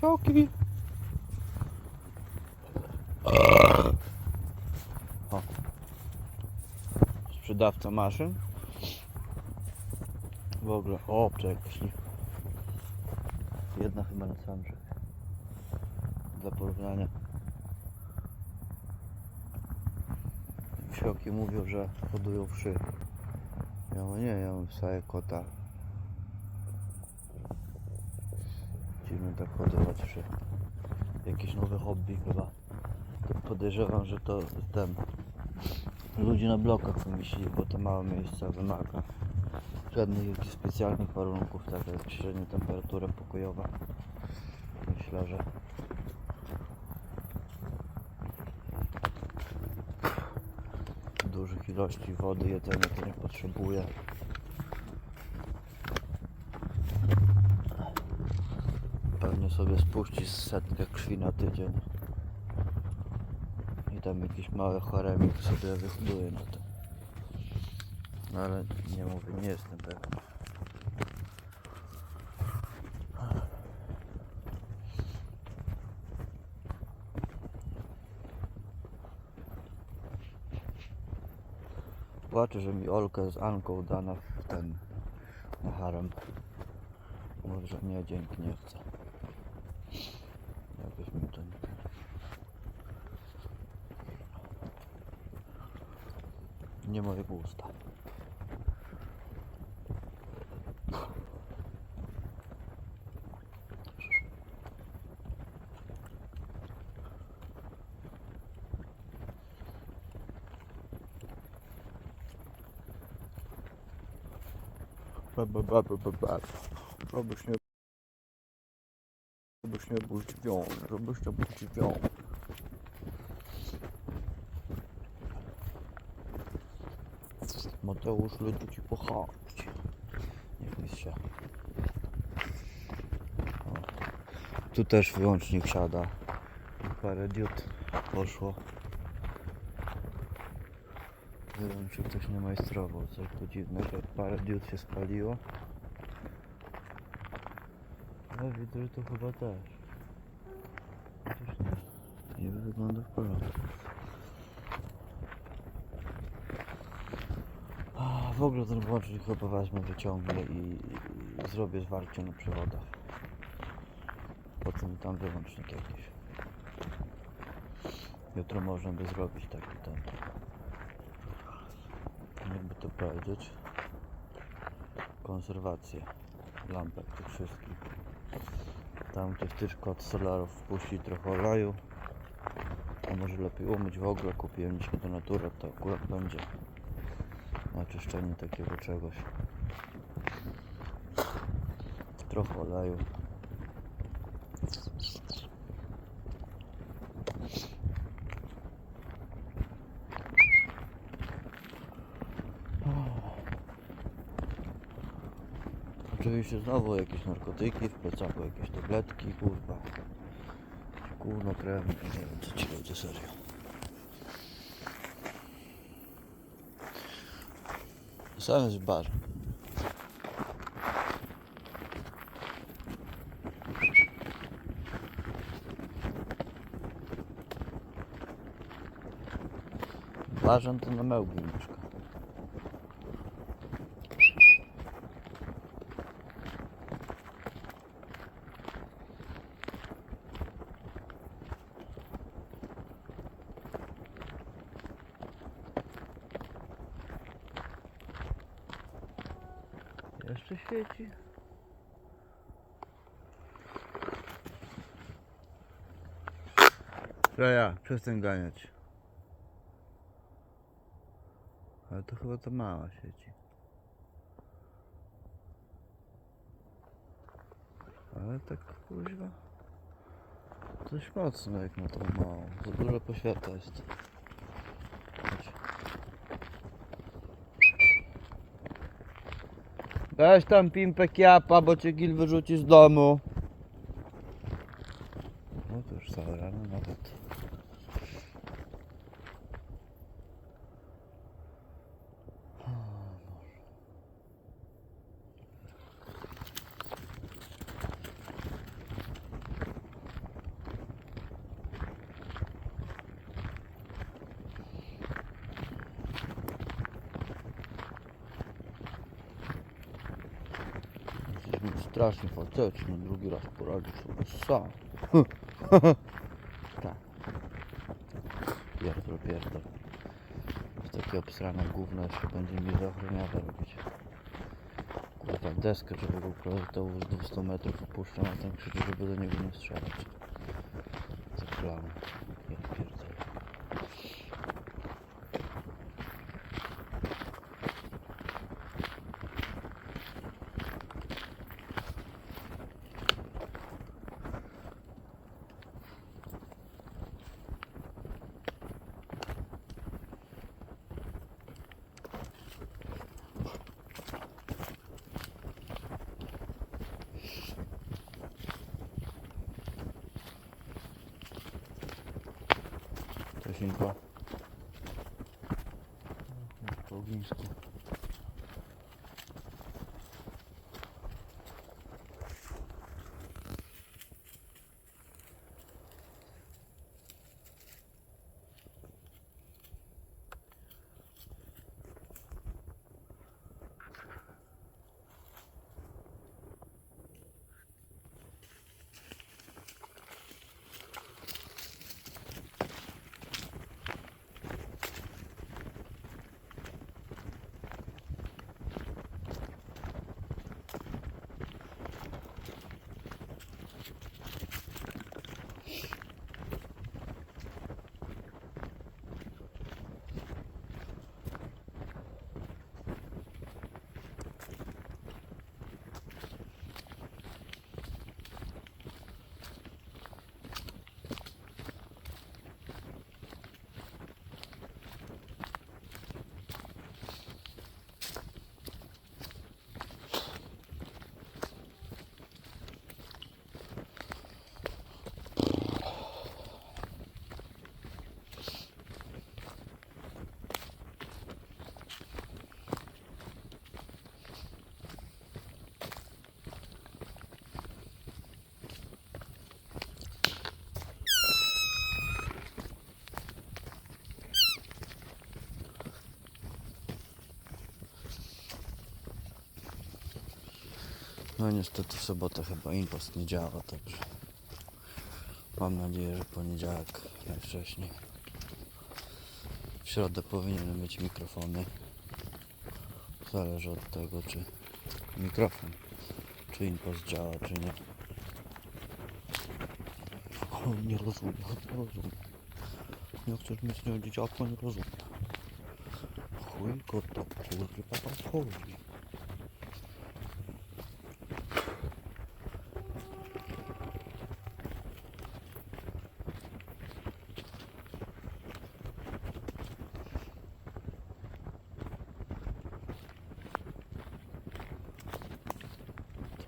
Psioki. O. Sprzedawca maszyn. W ogóle, o, czekaj, śliw. Jedna chyba na drzewie. Dla porównania. Psioki mówią, że hodują wszy. Ja mówię, nie, ja mam psa kota. Dziwne tak hodować wszy. Jakieś nowe hobby chyba. Podejrzewam, że to ten ludzi na blokach wymyślili, bo to małe miejsca wymaga żadnych jakichś specjalnych warunków, tak jak średnia temperatura pokojowa. Myślę, że dużych ilości wody, jedzenia to nie potrzebuje. Pewnie sobie spuści setkę krwi na tydzień. I tam jakiś mały haremik sobie wyhoduje na tym. No ale nie mówię, nie jestem pewien. Płaczę, że mi Olkę z Anką dana w ten na harem. Mówi, że nie, dzięki, nie chcę. Jakoś mi to nie... Nie moje gusta. Ba, ba, ba, ba, ba, ba. Żebyś nie... Żebyś nie był zdziwiony, żebyś nie był zdziwiony. Mateusz lubi ci pochać. Niech mi się. Tu też wyłącznik siada. Parę diod poszło. Czy ktoś nie majstrował, coś tu dziwne, że parę diod się spaliło. Ale widzę, że to chyba też. Nie wygląda w porządku. A, W ogóle ten włącznik chyba wezmę, wyciągnę i, zrobię zwarcie na przewodach. Po co mi tam wyłącznik jakiś? Jutro można by zrobić taki ten. Jakby to powiedzieć. Konserwację lampek tych wszystkich. Tam ktoś tylko od solarów wpuści trochę oleju. A może lepiej umyć w ogóle. Kupiłem dzisiaj do natury, to akurat będzie na czyszczenie takiego czegoś. Trochę oleju. Oczywiście znowu jakieś narkotyki, w plecaku jakieś tabletki, kurwa. Kurno krewne, nie wiem co ci ludzie serio. Sam jest bar. Barzan to na Mełgi mieszka. Jeszcze świeci. Freja, przestań ganiać. Ale to chyba to mała świeci. Ale tak kuźwa. Dość mocno jak na tą małą. Za dużo poświata jest. Weź tam pimpek japa, bo cię gil wyrzuci z domu. No to już całe rano nawet. Strasznie facetny, drugi raz poradził sobie sam. tak. Pierdol, pierdol. W takie obsrane gówno jeszcze będzie mi zaochroniarza robić. Kurwa, deskę, żeby go projektował z 200 metrów puszczam, a ten krzyczy, żeby do niego nie strzelać. Zaklamy. Ja pierdolę. Czesinko. Po ognisku. No niestety w sobotę chyba impost nie działa, także mam nadzieję, że poniedziałek najwcześniej. W środę powinienem mieć mikrofony. Zależy od tego, czy mikrofon, czy impost działa, czy nie. O, nie rozumiem, nie rozumiem. Nie chcesz mieć dzieciaka, nie rozumiem. Chuj, to kurwa chodzi.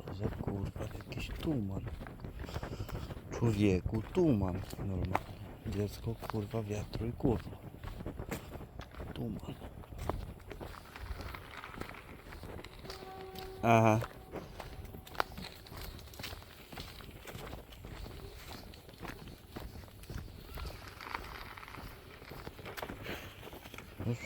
Co za kurwa jakiś tuman. Człowieku, tuman normalnie. Dziecko kurwa wiatru i kurwa. Tuman. Aha. Już?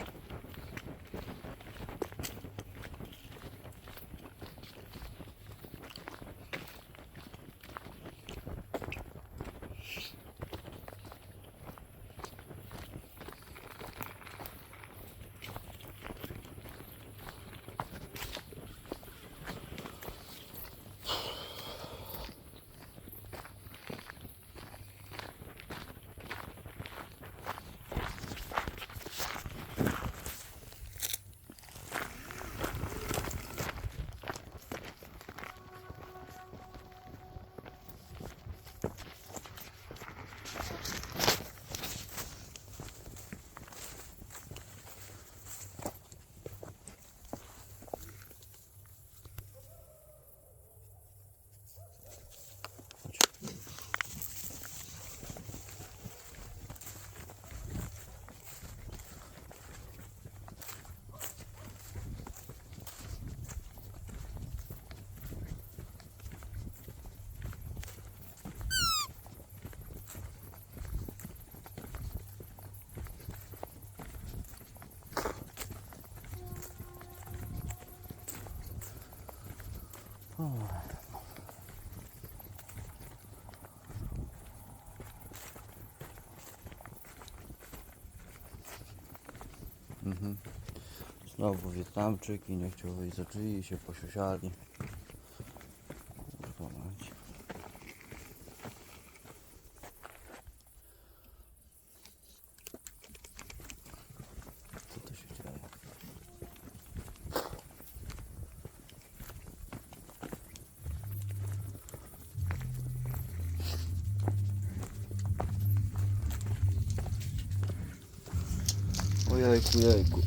Mhm. Znowu Wietnamczyk i nie chciał wyjść się posiusiali. cuidado, cuidado.